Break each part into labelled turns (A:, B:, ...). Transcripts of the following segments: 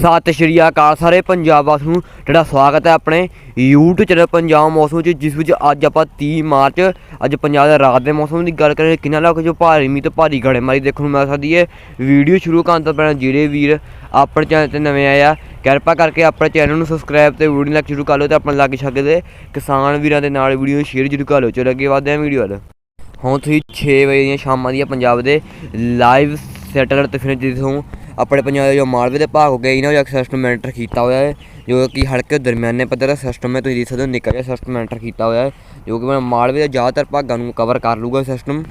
A: ਸਤਿ ਸ਼੍ਰੀ ਅਕਾਲ ਸਾਰੇ ਪੰਜਾਬ ਵਾਸੀਆਂ ਨੂੰ। ਜਿਹੜਾ ਸਵਾਗਤ ਹੈ ਆਪਣੇ YouTube ਚੈਨਲ ਪੰਜਾਬ ਮੌਸਮ ਵਿੱਚ, ਜਿਸ ਵਿੱਚ ਅੱਜ ਆਪਾਂ 30 ਮਾਰਚ, ਅੱਜ ਪੰਜਾਬ ਦੇ ਰਾਤ ਦੇ ਮੌਸਮ ਦੀ ਗੱਲ ਕਰੀਏ, ਕਿੰਨਾ ਲੱਗ ਜੋ ਭਾਰੀ ਮੀਂਹ ਤੇ ਭਾਰੀ ਗੜੇਮਾਰੀ ਦੇਖਣ ਨੂੰ ਮਿਲ ਸਕਦੀ ਹੈ। ਵੀਡੀਓ ਸ਼ੁਰੂ ਕਰਨ ਤੋਂ ਪਹਿਲਾਂ ਜਿਹੜੇ ਵੀਰ ਆਪਣੇ ਚੈਨਲ ਤੇ ਨਵੇਂ ਆਏ ਆ, ਕਿਰਪਾ ਕਰਕੇ ਆਪਣੇ ਚੈਨਲ ਨੂੰ ਸਬਸਕ੍ਰਾਈਬ ਤੇ ਵੀਡੀਓ ਨੂੰ ਲਾਈਕ ਸ਼ੁਰੂ ਕਰ ਲਓ ਤੇ ਆਪਣੇ ਲੱਗ ਛਾਗੇ ਦੇ ਕਿਸਾਨ ਵੀਰਾਂ ਦੇ ਨਾਲ ਵੀਡੀਓ ਨੂੰ ਸ਼ੇਅਰ ਜ਼ਰੂਰ ਕਰ ਲਓ। ਚਲੋ ਅੱਗੇ ਵਧਦੇ ਹਾਂ ਵੀਡੀਓ ਵੱਲ। ਹੁਣ ਤੁਸੀਂ 6 ਵਜੇ ਦੀਆਂ ਸ਼ਾਮਾਂ ਦੀਆਂ ਪੰਜਾਬ ਦੇ ਲਾਈਵ ਸੈਟੇਲਾਈਟ ਤੇ ਫਿਰ ਜਿੱਥੋਂ ਆਪਣੇ ਪੰਜਾਬ ਦੇ ਜੋ ਮਾਲਵੇ ਦੇ ਭਾਗ ਹੋ ਗਏ, ਇਹਨਾਂ ਵਿੱਚ ਸਿਸਟਮ ਐਂਟਰ ਕੀਤਾ ਹੋਇਆ ਹੈ, ਜੋ ਕਿ ਹਲਕੇ ਦਰਮਿਆਨੇ ਪੱਧਰ ਦਾ ਸਿਸਟਮ ਹੈ ਤੁਸੀਂ ਦੇਖ ਸਕਦੇ ਹੋ ਨਿੱਕਾ ਜਿਹਾ ਸਿਸਟਮ ਐਂਟਰ ਕੀਤਾ ਹੋਇਆ ਹੈ, ਜੋ ਕਿ ਮਾਲਵੇ ਦੇ ਜ਼ਿਆਦਾਤਰ ਭਾਗਾਂ ਨੂੰ ਕਵਰ ਕਰ ਲੂਗਾ ਸਿਸਟਮ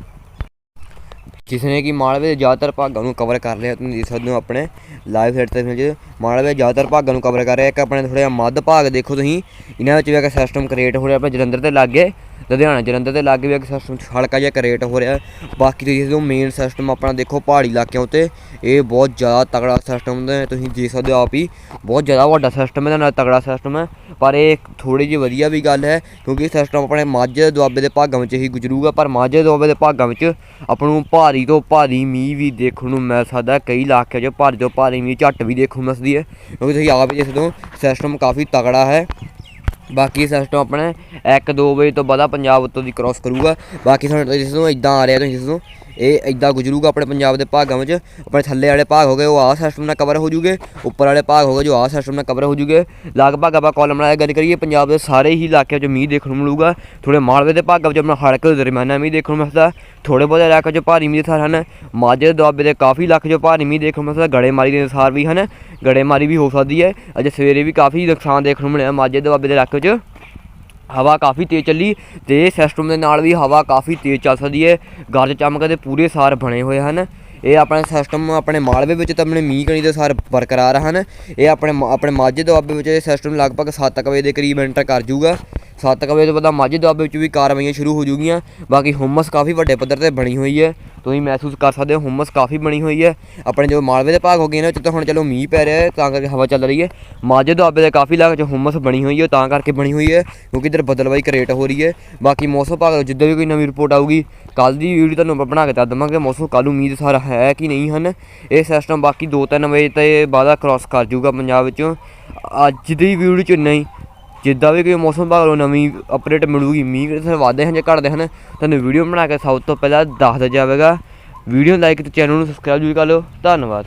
A: ਜਿਸ ਨੇ ਕਿ ਮਾਲਵੇ ਦੇ ਜ਼ਿਆਦਾਤਰ ਭਾਗਾਂ ਨੂੰ ਕਵਰ ਕਰ ਲਿਆ, ਤੁਸੀਂ ਦੇਖ ਸਕਦੇ ਹੋ ਆਪਣੇ ਲਾਈਵ ਸੈਟ ਤੇ ਵਿੱਚ ਮਾਲਵੇ ਦੇ ਜ਼ਿਆਦਾਤਰ ਭਾਗਾਂ ਨੂੰ ਕਵਰ ਕਰ ਰਿਹਾ ਇੱਕ ਆਪਣੇ ਥੋੜ੍ਹਾ ਜਿਹਾ ਮੱਧ ਭਾਗ ਦੇਖੋ ਤੁਸੀਂ, ਇਹਨਾਂ ਵਿੱਚ ਵੀ ਇੱਕ ਸਿਸਟਮ ਕ੍ਰੀਏਟ ਹੋ ਰਿਹਾ, ਆਪਣੇ ਜਲੰਧਰ ਦੇ ਲਾਗੇ ਲੁਧਿਆਣਾ, ਜਲੰਧਰ ਦੇ ਲਾਗੇ ਵੀ ਇੱਕ ਸਿਸਟਮ ਹਲਕਾ ਜਿਹਾ ਕਰੇਟ ਹੋ ਰਿਹਾ ਬਾਕੀ ਤੁਸੀਂ ਜਦੋਂ ਮੇਨ ਸਿਸਟਮ ਆਪਣਾ ਦੇਖੋ ਪਹਾੜੀ ਇਲਾਕਿਆਂ ਉੱਤੇ। ਇਹ ਬਹੁਤ ਜ਼ਿਆਦਾ ਤਗੜਾ ਸਿਸਟਮ ਹੁੰਦਾ ਤੁਸੀਂ ਦੇਖ ਸਕਦੇ ਹੋ ਆਪ ਹੀ। ਬਹੁਤ ਜ਼ਿਆਦਾ ਵੱਡਾ ਸਿਸਟਮ ਹੈ ਨਾਲ ਤਗੜਾ ਸਿਸਟਮ ਹੈ। ਪਰ ਇਹ ਥੋੜੀ ਜਿਹੀ ਵਧੀਆ ਵੀ ਗੱਲ ਹੈ, ਕਿਉਂਕਿ ਇਹ ਸਿਸਟਮ ਆਪਣੇ ਮਾਝੇ ਦੇ ਦੁਆਬੇ ਦੇ ਭਾਗਾਂ ਵਿੱਚ ਹੀ ਗੁਜ਼ਰੂਗਾ। ਪਰ ਮਾਝੇ ਦੇ ਦੁਆਬੇ ਦੇ ਭਾਗਾਂ ਵਿੱਚ ਆਪਾਂ ਨੂੰ ਭਾਰੀ ਤੋਂ ਭਾਰੀ ਮੀਂਹ ਵੀ ਦੇਖਣ ਨੂੰ ਮਿਲ ਸਕਦਾ ਕਈ ਇਲਾਕਿਆਂ 'ਚ ਭਾਰੀ ਤੋਂ ਭਾਰੀ ਮੀਂਹ ਝੱਟ ਵੀ ਦੇਖਣ ਨੂੰ ਮਿਲਦੀ ਹੈ, ਕਿਉਂਕਿ ਤੁਸੀਂ ਆਪ ਹੀ ਦੇਖ ਸਕਦੇ ਹੋ ਸਿਸਟਮ ਕਾਫੀ ਤਗੜਾ ਹੈ। ਬਾਕੀ ਸਿਸਟਮ ਆਪਣੇ 1-2 ਵਜੇ ਤੋਂ ਬਾਅਦ ਪੰਜਾਬ ਉੱਤੋਂ ਦੀ ਕ੍ਰਾਸ ਕਰੂਗਾ। ਬਾਕੀ ਤੁਹਾਨੂੰ ਜਿਸ ਨੂੰ ਇਦਾਂ ਆ ਰਿਹਾ, ਤੁਸੀਂ ਜਿਸ ਨੂੰ ਇਹ ਇਦਾਂ ਗੁਜ਼ਰੂਗਾ ਆਪਣੇ ਪੰਜਾਬ ਦੇ ਭਾਗਾਂ ਵਿੱਚ। ਆਪਣੇ ਥੱਲੇ ਵਾਲੇ ਭਾਗ ਹੋ ਗਏ, ਉਹ ਆਹ ਸਿਸਟਮ ਨਾਲ ਕਵਰ ਹੋ ਜੂਗੇ। ਉੱਪਰ ਵਾਲੇ ਭਾਗ ਹੋ ਗਏ, ਜੋ ਆਹ ਸਿਸਟਮ ਨਾਲ ਕਵਰ ਹੋ ਜੂਗੇ। ਲਗਭਗ ਆਪਾਂ ਕਾਲਮ ਨਾਲ ਗੱਲ ਕਰੀਏ, ਪੰਜਾਬ ਦੇ ਸਾਰੇ ਹੀ ਇਲਾਕਿਆਂ 'ਚ ਮੀਂਹ ਦੇਖਣ ਨੂੰ ਮਿਲੂਗਾ। ਥੋੜੇ ਮਾਲਵੇ ਦੇ ਭਾਗਾਂ ਵਿੱਚ ਆਪਣਾ ਹਲਕੇ ਦਰਮਿਆਨਾ ਮੀਂਹ ਦੇਖਣ ਨੂੰ ਮਿਲਦਾ। ਥੋੜੇ ਬਹੁਤੇ ਇਲਾਕਿਆਂ 'ਚ ਭਾਰੀ ਮੀਂਹ ਦੇ ਅਸਾਰ ਹਨ। ਮਾਝੇ ਦੇ ਦੁਆਬੇ ਦੇ ਕਾਫੀ ਇਲਾਕੇ 'ਚ ਭਾਰੀ ਮੀਂਹ ਦੇਖਣ ਨੂੰ ਮਿਲਦਾ। ਗੜੇਮਾਰੀ ਦੇ ਅਸਾਰ ਵੀ ਹਨ। ਗੜੇਮਾਰੀ ਵੀ ਹੋ ਸਕਦੀ ਹੈ। ਅੱਜ ਸਵੇਰੇ ਵੀ ਕਾਫੀ ਨੁਕਸਾਨ ਦੇਖਣ ਨੂੰ ਮਿਲਿਆ ਮਾਝੇ ਦੁਆਬੇ ਦੇ ਇਲਾਕੇ 'ਚ ਹਵਾ ਕਾਫੀ ਤੇਜ਼ ਚੱਲੀ ਤੇ ਸਿਸਟਮ ਦੇ ਨਾਲ ਵੀ ਹਵਾ ਕਾਫੀ ਤੇਜ਼ ਚੱਲ ਸਕਦੀ ਹੈ। ਗਰਜ ਚਮਕ ਦੇ ਪੂਰੇ ਸਾਰ ਬਣੇ ਹੋਏ ਹਨ। ਇਹ ਆਪਣੇ ਸਿਸਟਮ ਆਪਣੇ ਮਾਲਵੇ ਵਿੱਚ ਤਾਂ ਆਪਣੇ ਮੀਂਹ ਕਣੀ ਦੇ ਸਾਰ ਬਰਕਰਾਰ ਹਨ। ਇਹ ਆਪਣੇ ਆਪਣੇ ਮਾਝੇ ਦੁਆਬੇ ਵਿੱਚ ਇਹ ਸਿਸਟਮ ਲਗਭਗ 7 ਵਜੇ ਦੇ ਕਰੀਬ ਐਂਟਰ ਕਰ ਜਾਊਗਾ 7 ਵਜੇ ਤੋਂ ਬਾਅਦ ਮਾਝੇ ਦੁਆਬੇ ਵਿੱਚ ਵੀ ਕਾਰਵਾਈਆਂ ਸ਼ੁਰੂ ਹੋ ਜੂਗੀਆਂ ਬਾਕੀ ਹੁਮਸ ਕਾਫੀ ਵੱਡੇ ਪੱਧਰ ਤੇ ਬਣੀ ਹੋਈ ਹੈ। ਤੁਸੀਂ ਮਹਿਸੂਸ ਕਰ ਸਕਦੇ ਹੋ ਹੁਮਸ ਕਾਫੀ ਬਣੀ ਹੋਈ ਹੈ। ਆਪਣੇ ਜੋ ਮਾਲਵੇ ਦੇ ਭਾਗ ਹੋ ਗਏ ਨੇ, ਉਹ 'ਚ ਤਾਂ ਹੁਣ ਚਲੋ ਮੀਂਹ ਪੈ ਰਿਹਾ ਹੈ, ਤਾਂ ਕਰਕੇ ਹਵਾ ਚੱਲ ਰਹੀ ਹੈ। ਮਾਝੇ ਦੁਆਬੇ ਦੇ ਕਾਫੀ ਇਲਾਕੇ 'ਚ ਹੁਮਸ ਬਣੀ ਹੋਈ ਹੈ ਤਾਂ ਕਰਕੇ ਬਣੀ ਹੋਈ ਹੈ, ਕਿਉਂਕਿ ਇਧਰ ਬਦਲਵਾਈ ਕਰੇਟ ਹੋ ਰਹੀ ਹੈ। ਬਾਕੀ ਮੌਸਮ ਭਾਗ ਜਿੱਦਾਂ ਵੀ ਕੋਈ ਨਵੀਂ ਰਿਪੋਰਟ ਆਊਗੀ ਕੱਲ ਦੀ ਵੀਡੀਓ ਤੁਹਾਨੂੰ ਆਪਾਂ ਬਣਾ ਕੇ ਦੱਸ ਦਵਾਂਗੇ, ਮੌਸਮ ਕੱਲ੍ਹ ਉਮੀਦ ਸਾਰਾ ਹੈ ਕਿ ਨਹੀਂ ਹਨ। ਇਹ ਸਿਸਟਮ ਬਾਕੀ 2-3 ਵਜੇ ਤੇ ਬਾਅਦ ਕ੍ਰਾਸ ਕਰ ਜਾਊਗਾ ਪੰਜਾਬ ਵਿੱਚੋਂ। ਅੱਜ ਦੀ ਵੀਡੀਓ 'ਚ ਨਹੀਂ ਜਿੱਦਾਂ ਵੀ ਕੋਈ ਮੌਸਮ ਭਾਗ ਵੱਲੋਂ ਨਵੀਂ ਅਪਡੇਟ ਮਿਲੂਗੀ, ਮੀਂਹ ਕਿਤੇ ਵਾਧੇ ਹਨ ਜਾਂ ਘਟਦੇ ਹਨ, ਤੁਹਾਨੂੰ ਵੀਡੀਓ ਬਣਾ ਕੇ ਸਭ ਤੋਂ ਪਹਿਲਾਂ ਦੱਸ ਦਿੱਤਾ ਜਾਵੇਗਾ ਵੀਡੀਓ ਲਾਈਕ ਤੇ ਚੈਨਲ ਨੂੰ ਸਬਸਕ੍ਰਾਈਬ ਜ਼ਰੂਰ ਕਰ ਲਿਓ। ਧੰਨਵਾਦ।